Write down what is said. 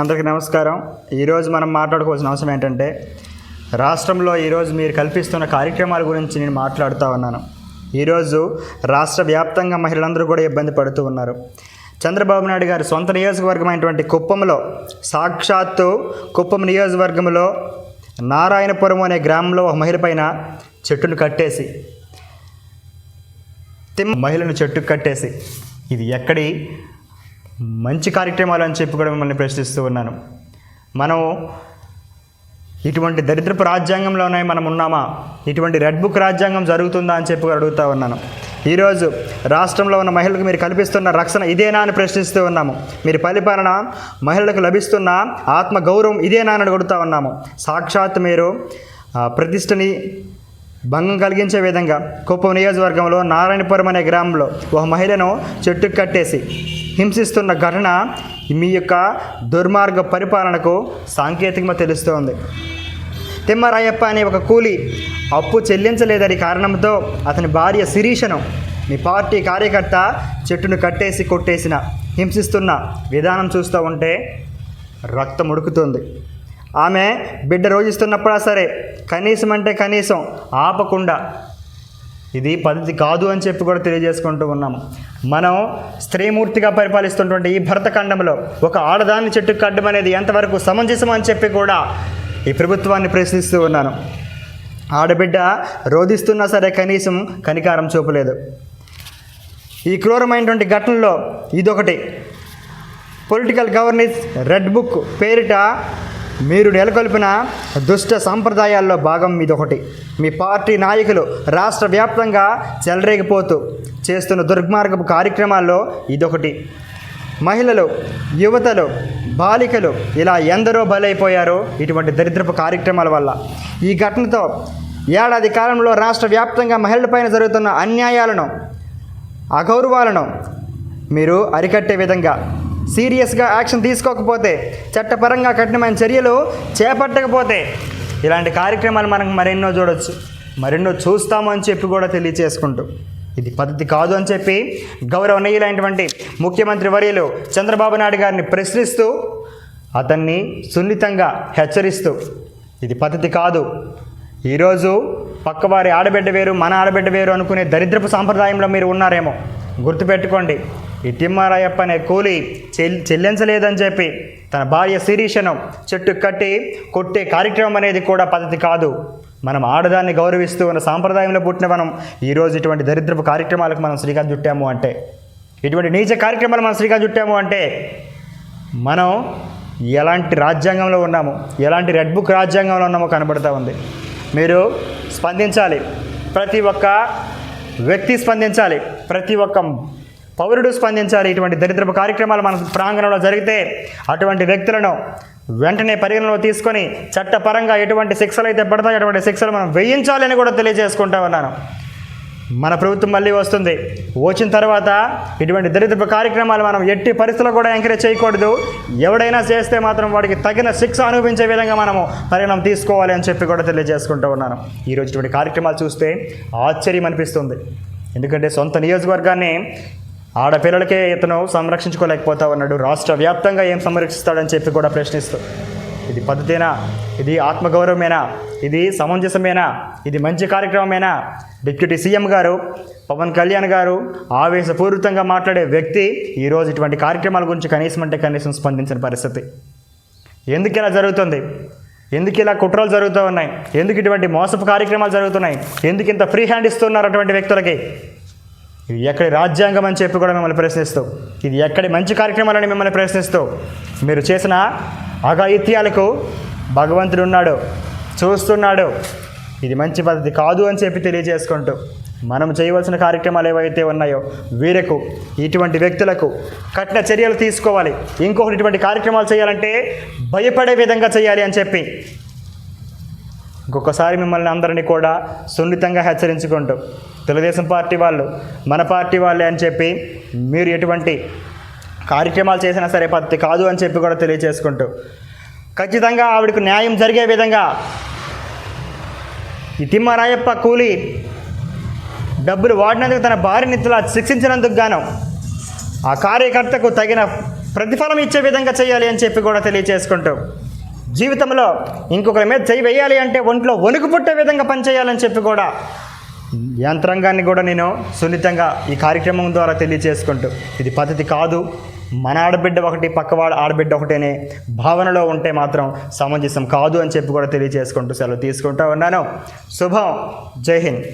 అందరికీ నమస్కారం. ఈరోజు మనం మాట్లాడుకోవాల్సిన అవసరం ఏంటంటే రాష్ట్రంలో ఈరోజు మీరు కల్పిస్తున్న కార్యక్రమాల గురించి నేను మాట్లాడుతూ ఉన్నాను. ఈరోజు రాష్ట్ర వ్యాప్తంగా మహిళలందరూ కూడా ఇబ్బంది పడుతూ ఉన్నారు. చంద్రబాబు నాయుడు గారి సొంత నియోజకవర్గమైనటువంటి కుప్పంలో సాక్షాత్తు కుప్పం నియోజకవర్గంలో నారాయణపురం అనే గ్రామంలో ఒక మహిళ పైన చెట్టును కట్టేసి తిమ్మ మహిళను చెట్టుకు కట్టేసి ఇది ఎక్కడి మంచి కార్యక్రమాలు అని చెప్పి కూడా మిమ్మల్ని ప్రశ్నిస్తూ ఉన్నాను. మనం ఇటువంటి దరిద్రపు రాజ్యాంగంలోనే మనం ఉన్నామా? ఇటువంటి రెడ్ బుక్ రాజ్యాంగం జరుగుతుందా అని చెప్పి అడుగుతూ ఉన్నాను. ఈరోజు రాష్ట్రంలో ఉన్న మహిళలకు మీరు కల్పిస్తున్న రక్షణ ఇదేనా అని ప్రశ్నిస్తూ ఉన్నాము. మీరు పరిపాలన మహిళలకు లభిస్తున్న ఆత్మ గౌరవం ఇదేనా అని అడుగుతూ ఉన్నాము. సాక్షాత్ మీరు ప్రతిష్టని భంగం కలిగించే విధంగా కుప్పం నియోజకవర్గంలో నారాయణపురం అనే గ్రామంలో ఒక మహిళను చెట్టు కట్టేసి హింసిస్తున్న ఘటన మీ యొక్క దుర్మార్గ పరిపాలనకు సాంకేతికంగా తెలుస్తోంది. తిమ్మరాయప్ప అనే ఒక కూలి అప్పు చెల్లించలేదని కారణంతో అతని భార్య శిరీషను మీ పార్టీ కార్యకర్త చెట్టును కట్టేసి కొట్టేసిన హింసిస్తున్న విధానం చూస్తూ ఉంటే రక్తం ఉడుకుతుంది. ఆమె బిడ్డ రోజిస్తున్నప్పుడా సరే కనీసం అంటే కనీసం ఆపకుండా. ఇది పద్ధతి కాదు అని చెప్పి కూడా తెలియజేసుకుంటూ ఉన్నాము. మనం స్త్రీమూర్తిగా పరిపాలిస్తున్నటువంటి ఈ భరతఖండంలో ఒక ఆడదాన్ని చెట్టు కట్టడం అనేది ఎంతవరకు సమంజసం అని చెప్పి కూడా ఈ ప్రభుత్వాన్ని ప్రశ్నిస్తూ ఉన్నాను. ఆడబిడ్డ రోధిస్తున్నా సరే కనీసం కనికారం చూపలేదు. ఈ క్రూరమైనటువంటి ఘటనలో ఇదొకటి. పొలిటికల్ గవర్నెన్స్ రెడ్ బుక్ పేరిట మీరు నెలకొల్పిన దుష్ట సాంప్రదాయాల్లో భాగం ఇదొకటి. మీ పార్టీ నాయకులు రాష్ట్ర వ్యాప్తంగా చెలరేగిపోతూ చేస్తున్న దుర్మార్గపు కార్యక్రమాల్లో ఇదొకటి. మహిళలు యువతలు బాలికలు ఇలా ఎందరో బలైపోయారో ఇటువంటి దరిద్రపు కార్యక్రమాల వల్ల. ఈ ఘటనతో ఏడాది కాలంలో రాష్ట్ర వ్యాప్తంగా మహిళలపైన జరుగుతున్న అన్యాయాలను అగౌరవాలను మీరు అరికట్టే విధంగా సీరియస్గా యాక్షన్ తీసుకోకపోతే చట్టపరంగా కఠినమైన చర్యలు చేపట్టకపోతే ఇలాంటి కార్యక్రమాలు మనం మరెన్నో చూడొచ్చు. మరెన్నో చూస్తాము అని చెప్పి కూడా తెలియచేసుకుంటూ. ఇది పద్ధతి కాదు అని చెప్పి గౌరవనీయులైనటువంటి ముఖ్యమంత్రి వర్యులు చంద్రబాబు నాయుడు గారిని ప్రశ్నిస్తూ అతన్ని సున్నితంగా హెచ్చరిస్తూ ఇది పద్ధతి కాదు. ఈరోజు పక్కవారి ఆడబిడ్డ వేరు మన ఆడబిడ్డ వేరు అనుకునే దరిద్రపు సాంప్రదాయంలో మీరు ఉన్నారేమో గుర్తుపెట్టుకోండి. ఇటిమ్మారాయప్ప అనే కూలి చెల్ చెల్లించలేదని చెప్పి తన భార్య శిరీషను చెట్టు కట్టి కొట్టే కార్యక్రమం అనేది కూడా పద్ధతి కాదు. మనం ఆడదాన్ని గౌరవిస్తూ ఉన్న సాంప్రదాయంలో పుట్టిన మనం ఈరోజు ఇటువంటి దరిద్రపు కార్యక్రమాలకు మనం శ్రీకారం చుట్టాము అంటే ఇటువంటి నీచ కార్యక్రమాలు మనం శ్రీకారం చుట్టాము అంటే మనం ఎలాంటి రాజ్యాంగంలో ఉన్నాము ఎలాంటి రెడ్ బుక్ రాజ్యాంగంలో ఉన్నామో కనబడుతూ ఉంది. మీరు స్పందించాలి. ప్రతి ఒక్క వ్యక్తి స్పందించాలి. ప్రతి ఒక్క పౌరుడు స్పందించాలి. ఇటువంటి దరిద్రపు కార్యక్రమాలు మన ప్రాంగణంలో జరిగితే అటువంటి వ్యక్తులను వెంటనే పరిగణలో తీసుకొని చట్టపరంగా ఎటువంటి శిక్షలు అయితే పడతాయో అటువంటి శిక్షలు మనం వేయించాలని కూడా తెలియజేసుకుంటా ఉన్నాను. మన ప్రభుత్వం మళ్ళీ వస్తుంది. వచ్చిన తర్వాత ఇటువంటి దరిద్రపు కార్యక్రమాలు మనం ఎట్టి పరిస్థితుల్లో కూడా ఎంకరేజ్ చేయకూడదు. ఎవడైనా చేస్తే మాత్రం వాడికి తగిన శిక్ష అనుభవించే విధంగా మనము పరిణామం తీసుకోవాలి అని చెప్పి కూడా తెలియజేసుకుంటూ ఉన్నాను. ఈరోజు ఇటువంటి కార్యక్రమాలు చూస్తే ఆశ్చర్యం అనిపిస్తుంది. ఎందుకంటే సొంత నియోజకవర్గాన్ని ఆడపిల్లలకే ఇతను సంరక్షించుకోలేకపోతా ఉన్నాడు. రాష్ట్ర వ్యాప్తంగా ఏం సంరక్షిస్తాడని చెప్పి కూడా ప్రశ్నిస్తూ. ఇది పద్ధతేనా? ఇది ఆత్మగౌరవమేనా? ఇది సమంజసమేనా? ఇది మంచి కార్యక్రమమేనా? డిప్యూటీ సీఎం గారు పవన్ కళ్యాణ్ గారు ఆవేశపూరితంగా మాట్లాడే వ్యక్తి ఈరోజు ఇటువంటి కార్యక్రమాల గురించి కనీసం అంటే కనీసం స్పందించిన పరిస్థితి. ఎందుకు ఇలా జరుగుతుంది? ఎందుకు ఇలా కుట్రలు జరుగుతూ ఉన్నాయి? ఎందుకు ఇటువంటి మోసపు కార్యక్రమాలు జరుగుతున్నాయి? ఎందుకు ఇంత ఫ్రీ హ్యాండ్ ఇస్తున్నారు అటువంటి వ్యక్తులకి? ఇది ఎక్కడి రాజ్యాంగం అని చెప్పి కూడా మిమ్మల్ని ప్రశ్నిస్తూ. ఇది ఎక్కడి మంచి కార్యక్రమాలని మిమ్మల్ని ప్రశ్నిస్తూ. మీరు చేసిన అఘాయిత్యాలకు భగవంతుడు ఉన్నాడు చూస్తున్నాడు. ఇది మంచి పద్ధతి కాదు అని చెప్పి తెలియజేసుకుంటూ మనం చేయవలసిన కార్యక్రమాలు ఏవైతే ఉన్నాయో వీరకు ఇటువంటి వ్యక్తులకు కఠిన చర్యలు తీసుకోవాలి. ఇంకొకటి ఇటువంటి కార్యక్రమాలు చేయాలంటే భయపడే విధంగా చేయాలి అని చెప్పి ఇంకొకసారి మిమ్మల్ని అందరినీ కూడా సున్నితంగా హెచ్చరించుకుంటూ తెలుగుదేశం పార్టీ వాళ్ళు మన పార్టీ వాళ్ళే అని చెప్పి మీరు ఎటువంటి కార్యక్రమాలు చేసినా సరే పద్ధతి కాదు అని చెప్పి కూడా తెలియజేసుకుంటూ ఖచ్చితంగా ఆవిడకు న్యాయం జరిగే విధంగా ఈ తిమ్మరాయప్ప కూలి డబ్బులు వాడినందుకు తన భార్యని ఇట్లా శిక్షించినందుకు గాను ఆ కార్యకర్తకు తగిన ప్రతిఫలం ఇచ్చే విధంగా చేయాలి అని చెప్పి కూడా తెలియచేసుకుంటూ జీవితంలో ఇంకొకరి మీద చేయి వేయాలి అంటే ఒంట్లో వణుకు పుట్టే విధంగా పనిచేయాలని చెప్పి కూడా యంత్రాంగాన్ని కూడా నేను సున్నితంగా ఈ కార్యక్రమం ద్వారా తెలియచేసుకుంటూ ఇది పద్ధతి కాదు. మన ఆడబిడ్డ ఒకటి పక్కవాడ ఆడబిడ్డ ఒకటేనే భావనలో ఉంటే మాత్రం సమంజసం కాదు అని చెప్పి కూడా తెలియచేసుకుంటూ సెలవు తీసుకుంటూ ఉన్నాను. శుభం. జై హింద్.